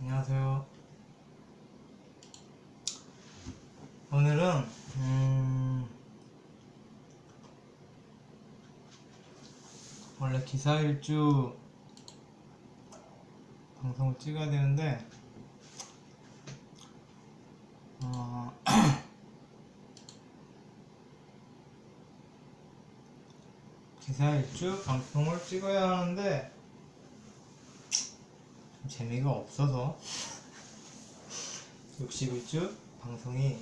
안녕하세요. 오늘은 음, 원래 기사 일주 방송을 찍어야 되는데 어, 기사 일주 방송을 찍어야 하는데 좀 재미가 없어서 61주 방송이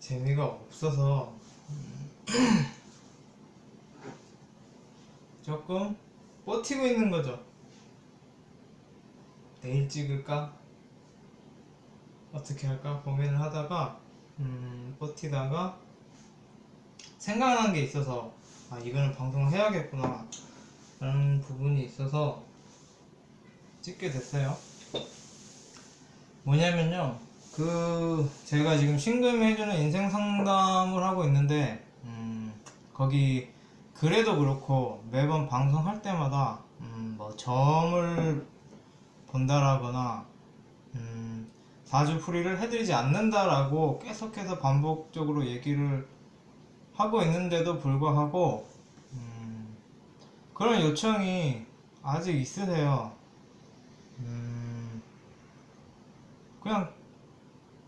재미가 없어서 음, 조금 버티고 있는 거죠. 내일 찍을까? 어떻게 할까 고민을 하다가 음, 버티다가 생각난 게 있어서 아 이거는 방송을 해야겠구나 라는 부분이 있어서 찍게 됐어요. 뭐냐면요. 그 제가 지금 신금이 해주는 인생 상담을 하고 있는데 음, 거기 그래도 그렇고 매번 방송할 때마다 음, 뭐 점을 본다라거나 음, 사주 풀이를 해드리지 않는다라고 계속해서 반복적으로 얘기를 하고 있는데도 불구하고 음, 그런 요청이 아직 있으세요. 음, 그냥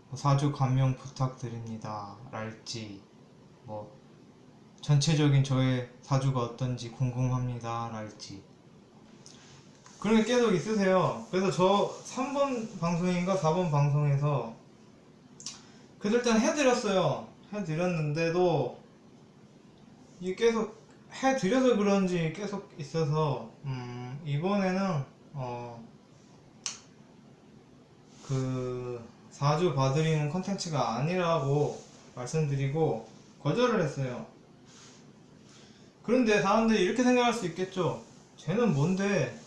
뭐 사주 감명 부탁드립니다. 랄지 뭐 전체적인 저의 사주가 어떤지 궁금합니다. 랄지 그런 게 계속 있으세요. 그래서 저 3번 방송인가 4번 방송에서 그래도 일단 해드렸어요. 해드렸는데도 이게 계속 해드려서 그런지 계속 있어서 음, 이번에는 어, 그 사주 봐드리는 컨텐츠가 아니라고 말씀드리고 거절을 했어요. 그런데 사람들이 이렇게 생각할 수 있겠죠. 쟤는 뭔데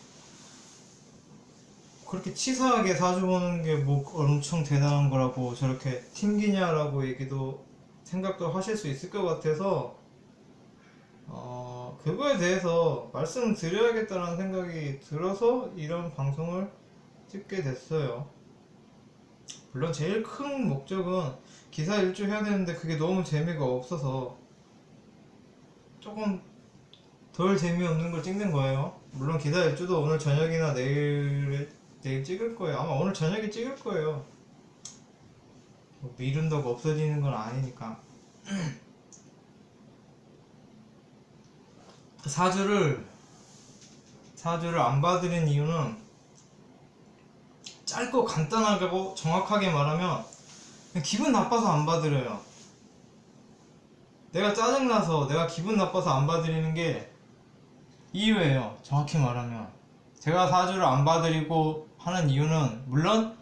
그렇게 치사하게 사주 보는 게 뭐 엄청 대단한 거라고 저렇게 튕기냐라고 얘기도 생각도 하실 수 있을 것 같아서 어, 그거에 대해서 말씀을 드려야겠다는 생각이 들어서 이런 방송을 찍게 됐어요. 물론 제일 큰 목적은 기사 일주 해야 되는데 그게 너무 재미가 없어서 조금 덜 재미없는 걸 찍는 거예요. 물론 기사 일주도 오늘 저녁이나 내일 내일 찍을 거예요. 아마 오늘 저녁에 찍을 거예요. 뭐 미룬다고 없어지는 건 아니니까. 사주를 사주를 안 봐드린 이유는 짧고 간단하고 정확하게 말하면 기분 나빠서 안 봐드려요. 내가 짜증나서 내가 기분 나빠서 안 봐드리는 게 이유예요. 정확히 말하면 제가 사주를 안 봐드리고 하는 이유는 물론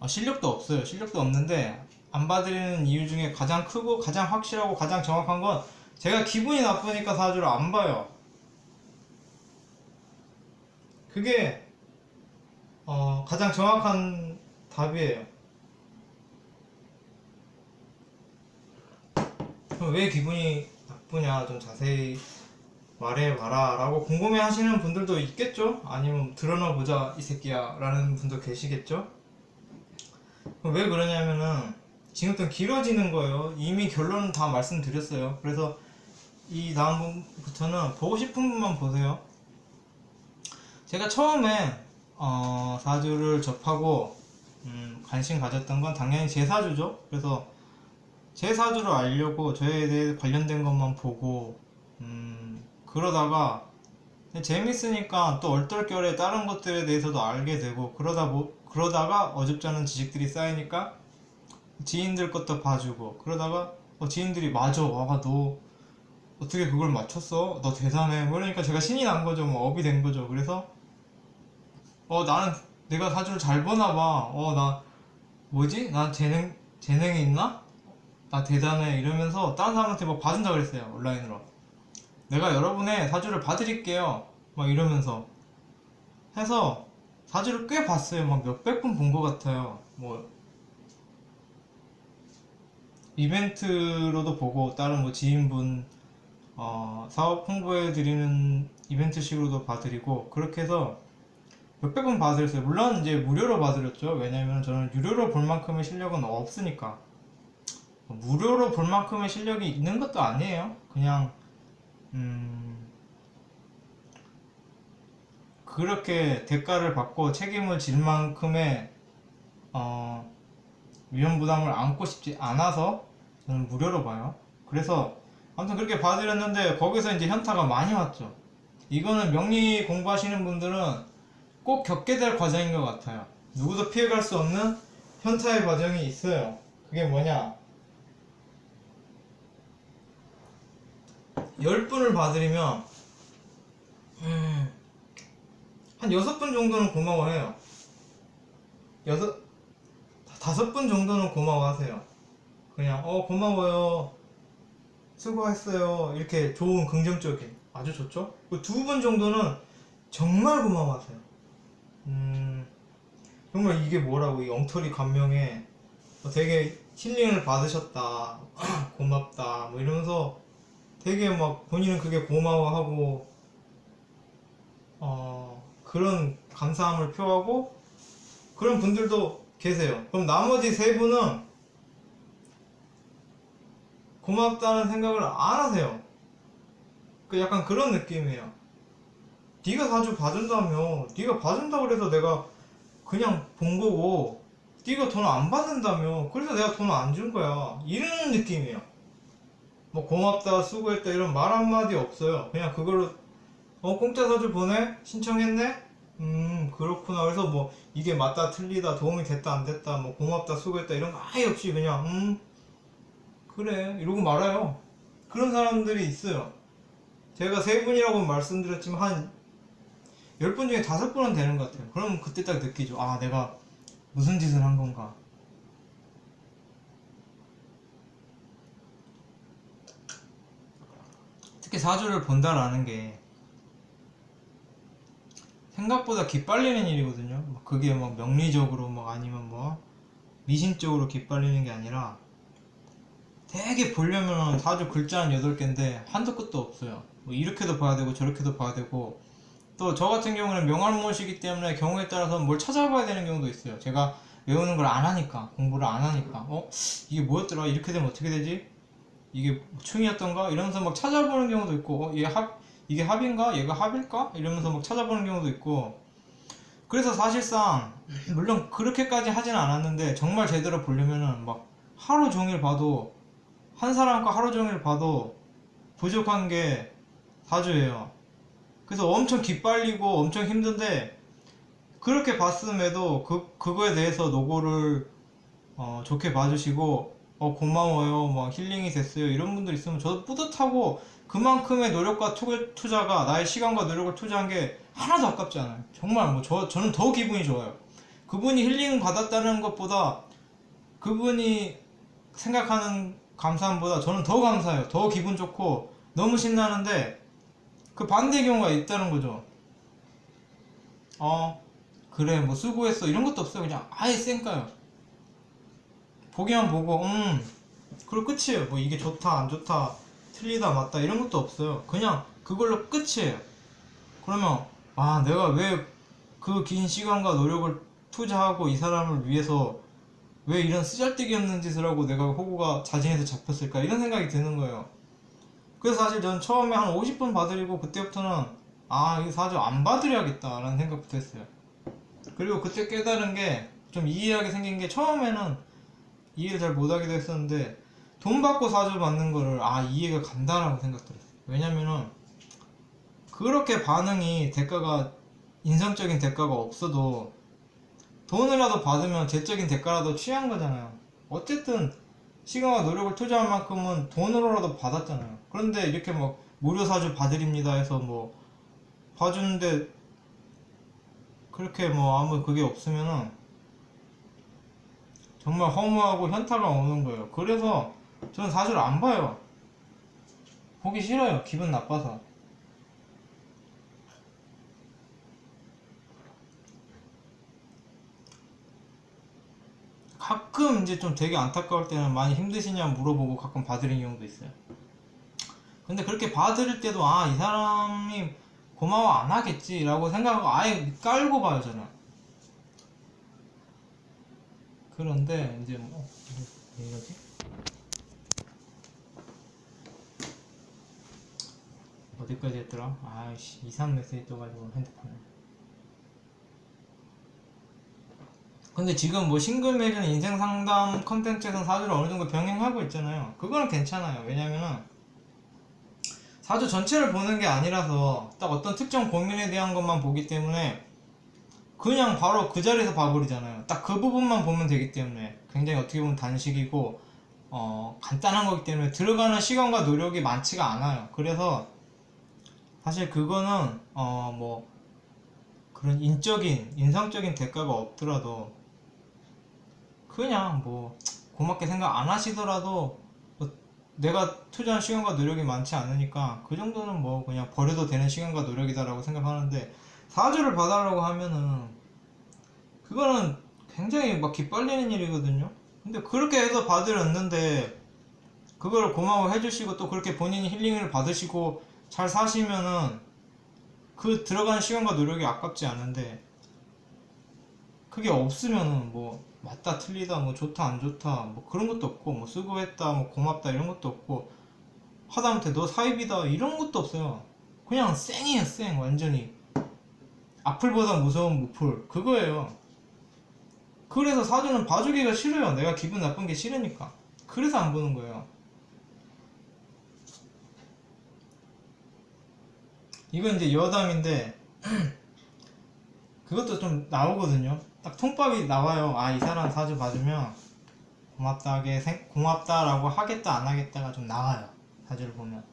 어, 실력도 없어요. 실력도 없는데 안 봐드리는 이유 중에 가장 크고 가장 확실하고 가장 정확한 건 제가 기분이 나쁘니까 사주를 안 봐요. 그게 어, 가장 정확한 답이에요. 그럼 왜 기분이 나쁘냐 좀 자세히 말해봐라 라고 궁금해 하시는 분들도 있겠죠? 아니면 드러나 보자 이 새끼야 라는 분도 계시겠죠? 왜 그러냐면은 지금부터 길어지는 거예요. 이미 결론은 다 말씀드렸어요. 그래서 이 다음부터는 보고 싶은 분만 보세요. 제가 처음에 어, 사주를 접하고 음, 관심 가졌던 건 당연히 제 사주죠. 그래서 제 사주를 알려고 저에 대해 관련된 것만 보고 음, 그러다가 재밌으니까 또 얼떨결에 다른 것들에 대해서도 알게 되고 그러다 보, 그러다가 어줍잖은 지식들이 쌓이니까 지인들 것도 봐주고 그러다가 어, 지인들이 맞아. 와가 너 어떻게 그걸 맞췄어? 너 대단해. 뭐 그러니까 제가 신이 난 거죠. 뭐 업이 된 거죠. 그래서 어 나는 내가 사주를 잘 보나 봐어 나 뭐지? 나 재능 재능이 있나? 나 대단해. 이러면서 다른 사람한테 막 봐준다 그랬어요 온라인으로. 내가 여러분의 사주를 봐드릴게요. 막 이러면서. 해서 사주를 꽤 봤어요. 막 몇백 분 본 것 같아요. 뭐 이벤트로도 보고 다른 뭐 지인분 어, 사업 홍보해 드리는 이벤트식으로도 봐드리고 그렇게 해서 몇백 번 봐드렸어요. 물론 이제 무료로 봐드렸죠. 왜냐면 저는 유료로 볼 만큼의 실력은 없으니까. 무료로 볼 만큼의 실력이 있는 것도 아니에요. 그냥 음 그렇게 대가를 받고 책임을 질 만큼의 어 위험 부담을 안고 싶지 않아서 저는 무료로 봐요. 그래서 아무튼 그렇게 봐드렸는데 거기서 이제 현타가 많이 왔죠. 이거는 명리 공부하시는 분들은 꼭 겪게 될 과정인 것 같아요. 누구도 피해갈 수 없는 현타의 과정이 있어요. 그게 뭐냐? 10분을 봐드리면, 음, 한 6분 정도는 고마워해요. 여섯, 다섯 분 정도는 고마워하세요. 그냥, 어, 고마워요. 수고했어요. 이렇게 좋은 긍정적인, 아주 좋죠? 두분 정도는 정말 고마워하세요. 음, 정말 이게 뭐라고, 이 엉터리 감명에 어, 되게 힐링을 받으셨다. 고맙다. 뭐 이러면서 되게 막 본인은 그게 고마워하고, 어, 그런 감사함을 표하고, 그런 분들도 계세요. 그럼 나머지 세 분은 고맙다는 생각을 안 하세요. 그 약간 그런 느낌이에요. 네가 자주 봐준다며, 네가 봐준다고 그래서 내가 그냥 본 거고, 네가 돈 안 받는다며, 그래서 내가 돈 안 준 거야. 이런 느낌이에요. 뭐 고맙다, 수고했다 이런 말 한마디 없어요. 그냥 그걸로 어 공짜 사주 보내? 신청했네? 음 그렇구나. 그래서 뭐 이게 맞다 틀리다 도움이 됐다 안 됐다 뭐 고맙다 수고했다 이런 거 아예 없이 그냥 음 그래 이러고 말아요. 그런 사람들이 있어요. 제가 세 분이라고 말씀드렸지만 한 열분 중에 다섯 분은 되는 것 같아요. 그럼 그때 딱 느끼죠. 아 내가 무슨 짓을 한 건가. 특히 사주를 본다라는 게 생각보다 기빨리는 일이거든요. 막 그게 막 명리적으로 막 아니면 뭐 미심적으로 기빨리는 게 아니라 되게 보려면 사주 글자는 8개인데 한도 끝도 없어요. 뭐 이렇게도 봐야 되고 저렇게도 봐야 되고 또 저 같은 경우는 명할못이기 때문에 경우에 따라서 뭘 찾아봐야 되는 경우도 있어요. 제가 외우는 걸 안 하니까 공부를 안 하니까. 어? 이게 뭐였더라? 이렇게 되면 어떻게 되지? 이게 충이었던가? 이러면서 막 찾아보는 경우도 있고 어, 얘 합, 이게 합인가? 얘가 합일까? 이러면서 막 찾아보는 경우도 있고. 그래서 사실상 물론 그렇게까지 하진 않았는데 정말 제대로 보려면은 막 하루 종일 봐도 한 사람 과 하루 종일 봐도 부족한 게 사주예요 그래서 엄청 기빨리고 엄청 힘든데 그렇게 봤음에도 그, 그거에 대해서 노고를 어, 좋게 봐주시고 어, 고마워요 막 힐링이 됐어요 이런 분들 있으면 저도 뿌듯하고 그만큼의 노력과 투, 투자가 나의 시간과 노력을 투자한 게 하나도 아깝지 않아요. 정말 뭐 저, 저는 더 기분이 좋아요. 그분이 힐링 받았다는 것보다 그분이 생각하는 감사함보다 저는 더 감사해요. 더 기분 좋고 너무 신나는데 그 반대 경우가 있다는 거죠. 어 그래 뭐 수고했어. 이런 것도 없어요. 그냥 아예 쌩까요. 보기만 보고 음 그리고 끝이에요. 뭐 이게 좋다 안 좋다 틀리다 맞다 이런 것도 없어요. 그냥 그걸로 끝이에요. 그러면 아 내가 왜 그 긴 시간과 노력을 투자하고 이 사람을 위해서 왜 이런 쓰잘데기 없는 짓을 하고 내가 호구가 자진해서 잡혔을까? 이런 생각이 드는 거예요 그래서 사실 저는 처음에 한 50분 봐드리고 그때부터는 아이 사주 안 봐드려야겠다라는 생각부터 했어요. 그리고 그때 깨달은 게 좀 이해하게 생긴 게 처음에는 이해를 잘 못하기도 했었는데 돈 받고 사주 받는 거를 아 이해가 간다라고 생각 들었어요. 왜냐면은 그렇게 반응이 대가가 인성적인 대가가 없어도 돈이라도 받으면 재적인 대가라도 취한 거잖아요. 어쨌든 시간과 노력을 투자한 만큼은 돈으로라도 받았잖아요 그런데 이렇게 막 무료 사주 봐드립니다 해서 뭐 봐주는데 그렇게 뭐 아무 그게 없으면은 정말 허무하고 현타가 오는 거예요. 그래서 저는 사주를 안 봐요. 보기 싫어요. 기분 나빠서. 가끔 이제 좀 되게 안타까울 때는 많이 힘드시냐 물어보고 가끔 봐드리는 경우도 있어요. 근데 그렇게 봐드릴 때도 아 이 사람이 고마워 안 하겠지라고 생각하고 아예 깔고 봐요 저는. 그런데 이제 뭐왜 이러지? 어디까지 했더라? 아이씨 이상 메시지 떠가지고 핸드폰에. 근데 지금 뭐 싱글 매전 인생 상담 컨텐츠에서 사주를 어느 정도 병행하고 있잖아요. 그거는 괜찮아요. 왜냐면은 사주 전체를 보는 게 아니라서 딱 어떤 특정 고민에 대한 것만 보기 때문에 그냥 바로 그 자리에서 봐버리잖아요. 딱 그 부분만 보면 되기 때문에 굉장히 어떻게 보면 단식이고 어, 간단한 거기 때문에 들어가는 시간과 노력이 많지가 않아요. 그래서 사실 그거는 어, 뭐 그런 인적인 인성적인 대가가 없더라도 그냥 뭐 고맙게 생각 안 하시더라도 뭐 내가 투자한 시간과 노력이 많지 않으니까 그 정도는 뭐 그냥 버려도 되는 시간과 노력이다라고 생각하는데 사주를 봐달라고 하면은 그거는 굉장히 막 기빨리는 일이거든요. 근데 그렇게 해서 받으렸는데 그거를 고마워해 주시고 또 그렇게 본인이 힐링을 받으시고 잘 사시면은 그 들어가는 시간과 노력이 아깝지 않은데 그게 없으면은 뭐 맞다 틀리다 뭐 좋다 안 좋다 뭐 그런 것도 없고 뭐 수고했다 뭐 고맙다 이런 것도 없고 하다못해 너 사입이다 이런 것도 없어요. 그냥 쌩이에요 쌩. 완전히. 악플보다 무서운 무플. 그거예요. 그래서 사주는 봐주기가 싫어요. 내가 기분 나쁜 게 싫으니까. 그래서 안 보는 거예요. 이건 이제 여담인데 그것도 좀 나오거든요. 딱 통밥이 나와요. 아 이 사람 사주 봐주면 고맙다게 생, 고맙다라고 하겠다 안 하겠다가 좀 나와요. 사주를 보면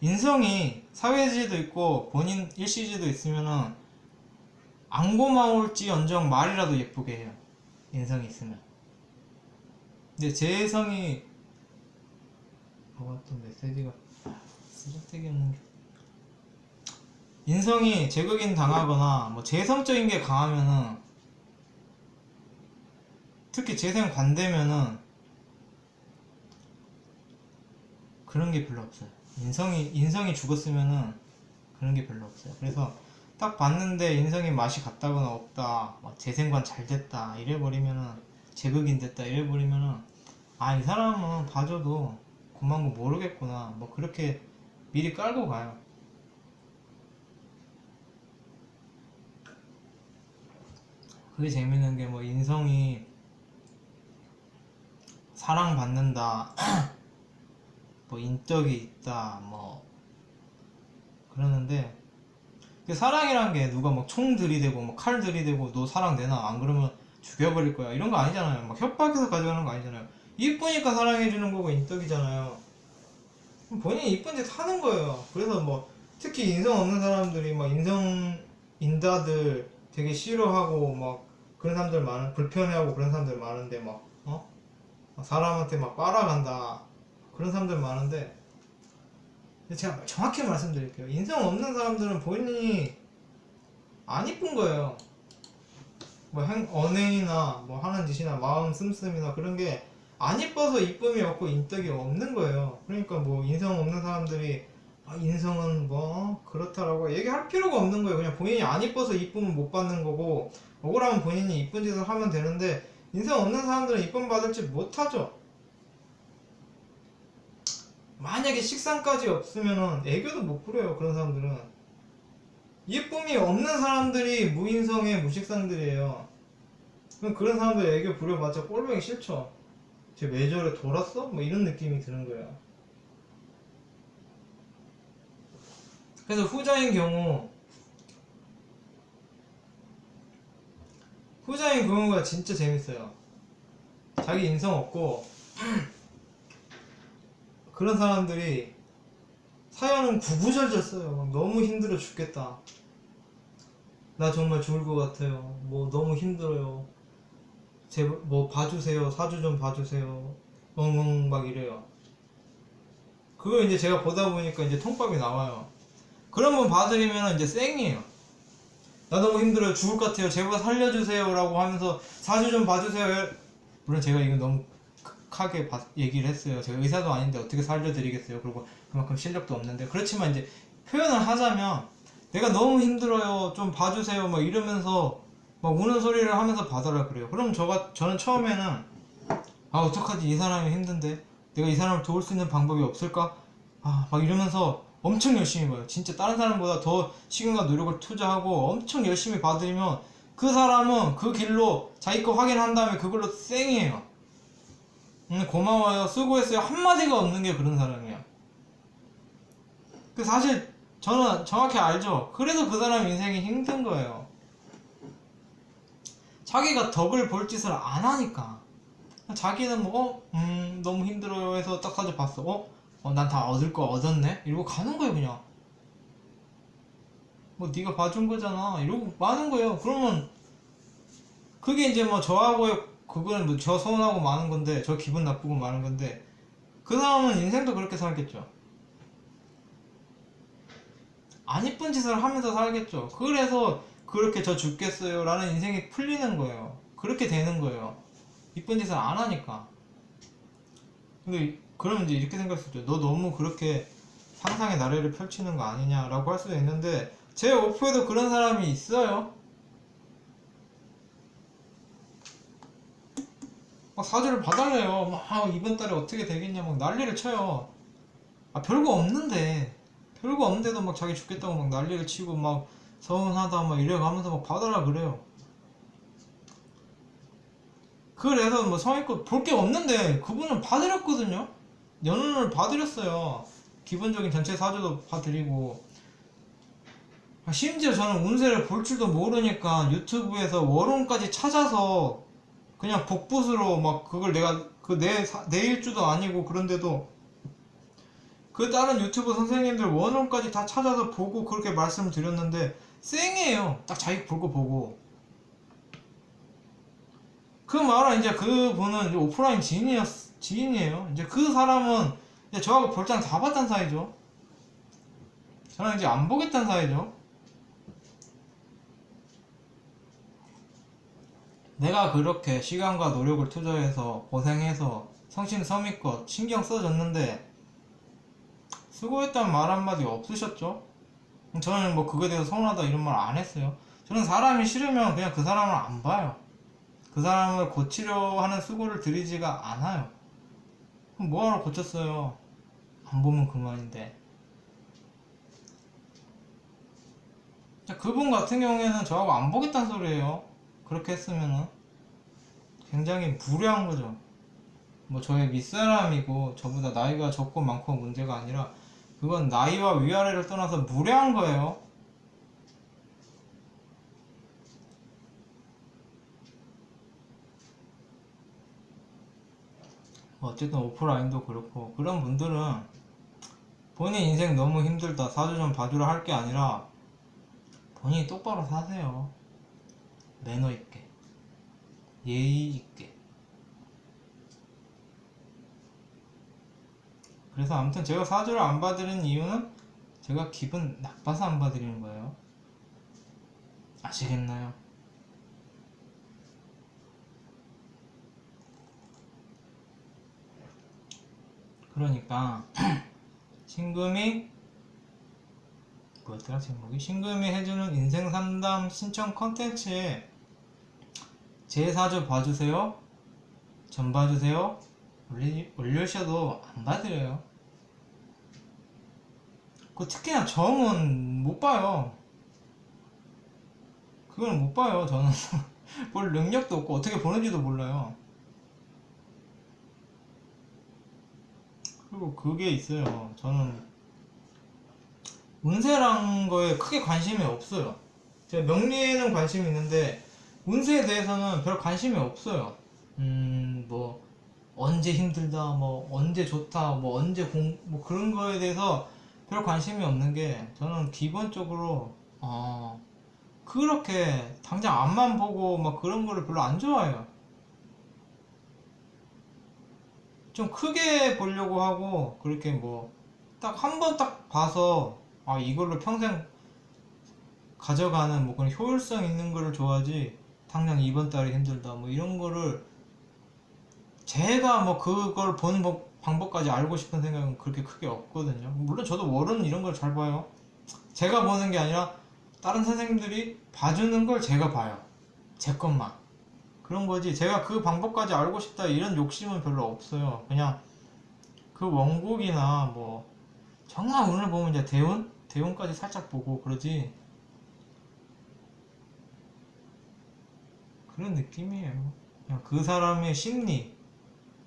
인성이 사회지도 있고 본인 일시지도 있으면은 안 고마울지 언정 말이라도 예쁘게 해요. 인성이 있으면. 근데 제 성이 뭐가 또 메시지가 쓰잘데기 없는 게 인성이 제극인 당하거나 뭐 재성적인 게 강하면은 특히 재생 관대면은 그런 게 별로 없어요. 인성이 인성이 죽었으면은 그런 게 별로 없어요. 그래서 딱 봤는데 인성이 맛이 갔다거나 없다, 뭐 재생관 잘 됐다 이래 버리면은 제극인 됐다 이래 버리면은 아 이 사람은 봐줘도 고마운 거 모르겠구나 뭐 그렇게 미리 깔고 가요. 그게 재밌는 게 뭐 인성이 사랑받는다 뭐 인덕이 있다 뭐 그러는데 그 사랑이란 게 누가 막 총 들이대고 뭐칼 들이대고 너 사랑 내놔 안 그러면 죽여버릴 거야. 이런 거 아니잖아요. 막 협박해서 가져가는 거 아니잖아요. 이쁘니까 사랑해주는 거고 인덕이잖아요. 본인이 이쁜 짓 하는 거예요. 그래서 뭐 특히 인성 없는 사람들이 막 인성 인다들 되게 싫어하고 막 그런 사람들 많은 불편해하고 그런 사람들 많은데 막 어? 막 사람한테 막 빨아간다. 그런 사람들 많은데 제가 정확히 말씀드릴게요. 인성 없는 사람들은 본인이 안 이쁜 거예요. 뭐 행, 언행이나 뭐 하는 짓이나 마음 씀씀이나 그런 게 안 이뻐서 이쁨이 없고 인덕이 없는 거예요. 그러니까 뭐 인성 없는 사람들이 아, 인성은 뭐 그렇다라고 얘기할 필요가 없는 거예요. 그냥 본인이 안 이뻐서 이쁨을 못 받는 거고 억울하면 본인이 이쁜 짓을 하면 되는데 인성 없는 사람들은 이쁨 받을지 못하죠. 만약에 식상까지 없으면은 애교도 못 부려요. 그런 사람들은 이쁨이 없는 사람들이 무인성의 무식상들이에요. 그럼 그런 사람들 애교 부려봤자 꼴보기 싫죠. 쟤왜 저래 돌았어? 뭐 이런 느낌이 드는 거예요. 그래서 후자인 경우 후자인 경우가 진짜 재밌어요. 자기 인성 없고 그런 사람들이 사연은 구구절절 써요. 막 너무 힘들어 죽겠다. 나 정말 죽을 것 같아요. 뭐 너무 힘들어요. 제뭐 봐주세요. 사주 좀 봐주세요. 엉엉 막 이래요. 그거 이제 제가 보다 보니까 이제 통밥이 나와요. 그런 분 봐드리면 이제 쌩이에요. 나 너무 힘들어요. 죽을 것 같아요. 제발 살려주세요. 라고 하면서 사주 좀 봐주세요. 물론 제가 이거 너무 크게 바- 얘기를 했어요. 제가 의사도 아닌데 어떻게 살려드리겠어요. 그리고 그만큼 실력도 없는데. 그렇지만 이제 표현을 하자면 내가 너무 힘들어요. 좀 봐주세요. 막 이러면서 막 우는 소리를 하면서 봐달라 그래요. 그럼 저가 저는 처음에는 아 어떡하지 이 사람이 힘든데 내가 이 사람을 도울 수 있는 방법이 없을까? 아 막 이러면서 엄청 열심히 봐요. 진짜 다른 사람보다 더 시간과 노력을 투자하고 엄청 열심히 봐드리면 그 사람은 그 길로 자기 거 확인한 다음에 그걸로 쌩이에요. 음, 고마워요. 수고했어요. 한마디가 없는 게 그런 사람이야. 그 사실 저는 정확히 알죠. 그래서 그 사람 인생이 힘든 거예요. 자기가 덕을 볼 짓을 안 하니까. 자기는 뭐, 어, 음, 너무 힘들어요 해서 딱 사주 봤어. 어, 난 다 얻을 거 얻었네? 이러고 가는 거예요, 그냥. 뭐, 네가 봐준 거잖아. 이러고 마는 거예요. 그러면, 그게 이제 뭐, 저하고의, 그거는 뭐, 저 서운하고 마는 건데, 저 기분 나쁘고 마는 건데, 그 사람은 인생도 그렇게 살겠죠. 안 이쁜 짓을 하면서 살겠죠. 그래서 그렇게 저 죽겠어요 라는 인생이 풀리는 거예요. 그렇게 되는 거예요. 이쁜 짓을 안 하니까. 근데 그러면 이제 이렇게 생각할 수 있죠. 너 너무 그렇게 상상의 나래를 펼치는 거 아니냐라고 할 수도 있는데 제 오프에도 그런 사람이 있어요. 막 사주를 봐달래요. 막 아, 이번 달에 어떻게 되겠냐 막 난리를 쳐요. 아 별거 없는데 별거 없는데도 막 자기 죽겠다고 막 난리를 치고 막 서운하다 막 이래가면서 막 봐달라 그래요. 그래서 뭐 성의껏 볼 게 없는데 그분은 봐드렸거든요. 연운을 봐드렸어요. 기본적인 전체 사주도 봐드리고 아, 심지어 저는 운세를 볼 줄도 모르니까 유튜브에서 월운까지 찾아서 그냥 복붙으로 막 그걸 내가 그내 내 일주도 아니고 그런데도 그 다른 유튜브 선생님들 원혼까지 다 찾아서 보고 그렇게 말씀드렸는데 쌩이에요. 딱 자기 볼 거 보고. 그 말은 이제 그 분은 이제 오프라인 지인이었 지인이에요. 이제 그 사람은 이제 저하고 볼장 다 봤단 사이죠. 저는 이제 안 보겠다는 사이죠. 내가 그렇게 시간과 노력을 투자해서 고생해서 성심성의껏 신경 써줬는데 수고했다는 말 한마디 없으셨죠? 저는 뭐 그거에 대해서 서운하다 이런 말 안 했어요. 저는 사람이 싫으면 그냥 그 사람을 안 봐요. 그 사람을 고치려 하는 수고를 들이지가 않아요. 그럼 뭐하러 고쳤어요? 안 보면 그만인데. 자, 그분 같은 경우에는 저하고 안 보겠다는 소리예요. 그렇게 했으면은 굉장히 무례한 거죠. 뭐 저의 윗사람이고 저보다 나이가 적고 많고 문제가 아니라 그건 나이와 위아래를 떠나서 무례한 거예요. 어쨌든 오프라인도 그렇고 그런 분들은 본인 인생 너무 힘들다 사주 좀 봐주라 할 게 아니라 본인이 똑바로 사세요. 매너 있게 예의 있게 그래서 아무튼 제가 사주를 안 봐드리는 이유는 제가 기분 나빠서 안 봐드리는 거예요. 아시겠나요? 그러니까 신금이 뭐였더라 제목이? 신금이 해주는 인생 상담 신청 컨텐츠에 제 사주 봐주세요 전 봐주세요 올리, 올려주셔도 안 봐드려요. 그 특히나 정은 못 봐요. 그건 못 봐요 저는. 볼 능력도 없고 어떻게 보는지도 몰라요 그리고 그게 있어요 저는 운세란 거에 크게 관심이 없어요. 제가 명리에는 관심이 있는데 운세에 대해서는 별 관심이 없어요. 음, 뭐 언제 힘들다, 뭐 언제 좋다, 뭐 언제 공, 뭐 그런 거에 대해서 별 관심이 없는 게 저는 기본적으로 어, 그렇게 당장 앞만 보고 막 그런 거를 별로 안 좋아해요. 좀 크게 보려고 하고 그렇게 뭐 딱 한 번 딱 봐서 아 이걸로 평생 가져가는 뭐 그런 효율성 있는 거를 좋아하지 당장 이번 달에 힘들다 뭐 이런 거를 제가 뭐 그걸 보는 법- 방법까지 알고 싶은 생각은 그렇게 크게 없거든요 물론 저도 월은 이런 걸 잘 봐요 제가 보는 게 아니라 다른 선생님들이 봐주는 걸 제가 봐요. 제 것만. 그런 거지. 제가 그 방법까지 알고 싶다 이런 욕심은 별로 없어요. 그냥 그 원곡이나 뭐 정말 오늘 보면 이제 대운 대운까지 살짝 보고 그러지. 그런 느낌이에요. 그냥 그 사람의 심리.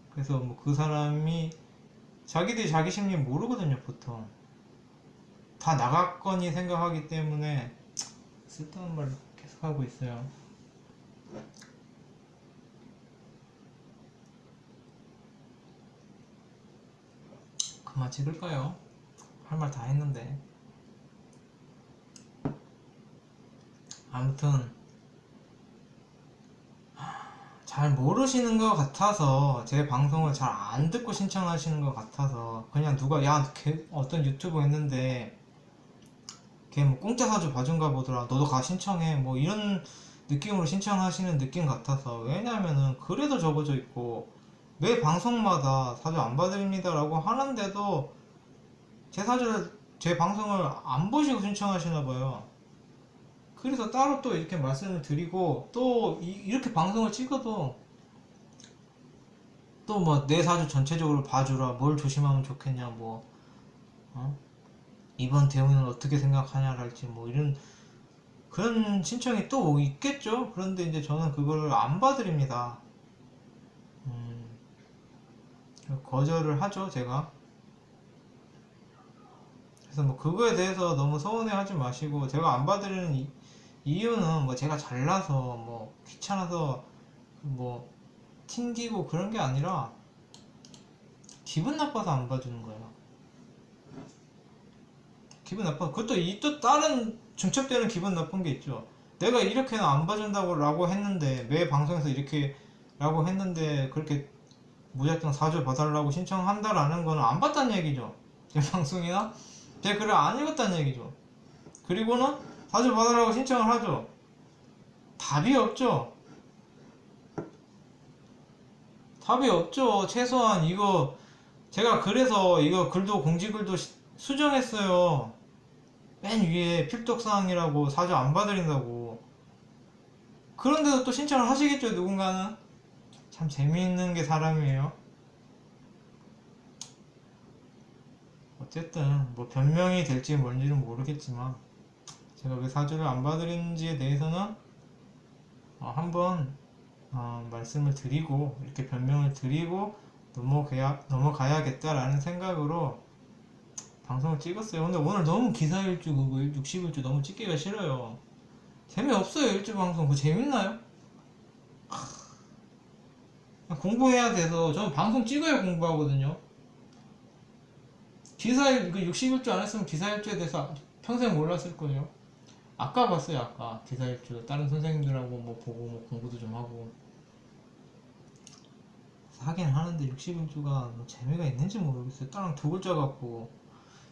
그래서 뭐 그 사람이 자기들이 자기 심리 모르거든요, 보통. 다 나갔거니 생각하기 때문에 쓸데없는 말 계속 하고 있어요. 그만 찍을까요? 할 말 다 했는데. 아무튼 잘 모르시는 것 같아서 제 방송을 잘 안 듣고 신청하시는 것 같아서 그냥 누가 야걔 어떤 유튜브 했는데 걔 뭐 공짜 사주 봐준가 보더라 너도 가 신청해 뭐 이런 느낌으로 신청하시는 느낌 같아서 왜냐면은 그래도 적어져 있고 매 방송마다 사주 안 봐드립니다라고 하는데도 제 사주를 제 방송을 안 보시고 신청하시나 봐요. 그래서 따로 또 이렇게 말씀을 드리고 또 이, 이렇게 방송을 찍어도 또 뭐 내 사주 전체적으로 봐주라 뭘 조심하면 좋겠냐 뭐 어? 이번 대운은 어떻게 생각하냐랄지 뭐 이런 그런 신청이 또 있겠죠? 그런데 이제 저는 그걸 안 봐드립니다 음, 거절을 하죠 제가 그래서 뭐 그거에 대해서 너무 서운해하지 마시고 제가 안 이, 이유는 뭐 제가 잘나서 뭐 귀찮아서 뭐 튕기고 그런 게 아니라 기분 나빠서 안 봐주는 거예요. 기분 나빠. 그것도 이 또 다른 중첩되는 기분 나쁜 게 있죠. 내가 이렇게는 안 봐준다고 라고 했는데 매 방송에서 이렇게 라고 했는데 그렇게 무작정 사주 봐달라고 신청한다라는 거는 안 봤다는 얘기죠. 제 방송이나 제 글을 안 읽었다는 얘기죠. 그리고는 사주 받으라고 신청을 하죠. 답이 없죠. 답이 없죠. 최소한 이거 제가 그래서 이거 글도 공지글도 시- 수정했어요. 맨 위에 필독사항이라고 사주 안 봐드린다고. 그런데도 또 신청을 하시겠죠, 누군가는. 참 재미있는 게 사람이에요. 어쨌든 뭐 변명이 될지 뭔지는 모르겠지만 제가 왜 사주를 안 봐드리는지에 대해서는 어, 한번 어, 말씀을 드리고 이렇게 변명을 드리고 넘어가야, 넘어가야겠다라는 생각으로 방송을 찍었어요. 근데 오늘 너무 기사 일주 그거 60일주 너무 찍기가 싫어요. 재미없어요 일주 방송. 그거 재밌나요? 하, 공부해야 돼서 저는 방송 찍어야 공부하거든요. 기사일 그 60일주 안 했으면 기사 일주에 대해서 평생 몰랐을 거예요. 아까 봤어요 아까. 기사 일주 다른 선생님들하고 뭐 보고 뭐 공부도 좀 하고. 하긴 하는데 60일주가 뭐 재미가 있는지 모르겠어요. 다른 두 글자 같고.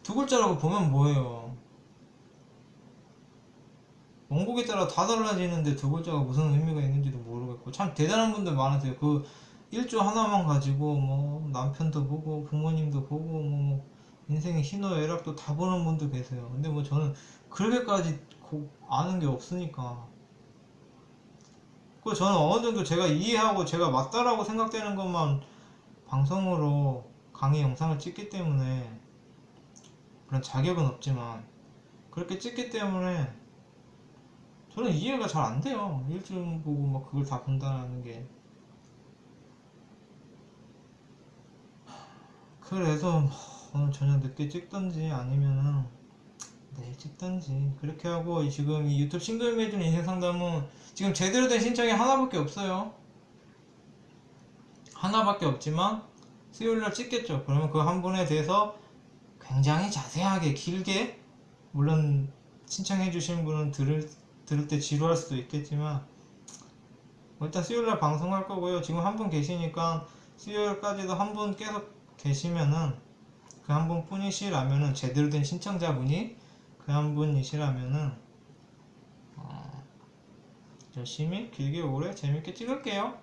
두 글자라고 보면 뭐예요? 원곡에 따라 다 달라지는데 두 글자가 무슨 의미가 있는지도 모르겠고. 참 대단한 분들 많으세요. 그 일주 하나만 가지고 뭐 남편도 보고 부모님도 보고 뭐 인생의 희노애락도 다 보는 분도 계세요 근데 뭐 저는 그렇게까지 고- 아는 게 없으니까. 그 저는 어느 정도 제가 이해하고 제가 맞다라고 생각되는 것만 방송으로 강의 영상을 찍기 때문에 그런 자격은 없지만 그렇게 찍기 때문에 저는 이해가 잘 안 돼요. 일주일 보고 막 그걸 다 본다는 게. 그래서 뭐 오늘 저녁 늦게 찍던지 아니면은 내일 찍던지 그렇게 하고 지금 이 유튜브 싱글 매준 인생 상담은 지금 제대로 된 신청이 하나밖에 없어요. 하나밖에 없지만 수요일날 찍겠죠. 그러면 그 한 분에 대해서 굉장히 자세하게 길게 물론 신청해 주신 분은 들을 들을 때 지루할 수도 있겠지만 뭐 일단 수요일날 방송할 거고요. 지금 한 분 계시니까 수요일까지도 한 분 계속 계시면은 그 한 분뿐이시라면은 제대로 된 신청자분이 그 한 분이시라면은 어, 열심히 길게 오래 재밌게 찍을게요.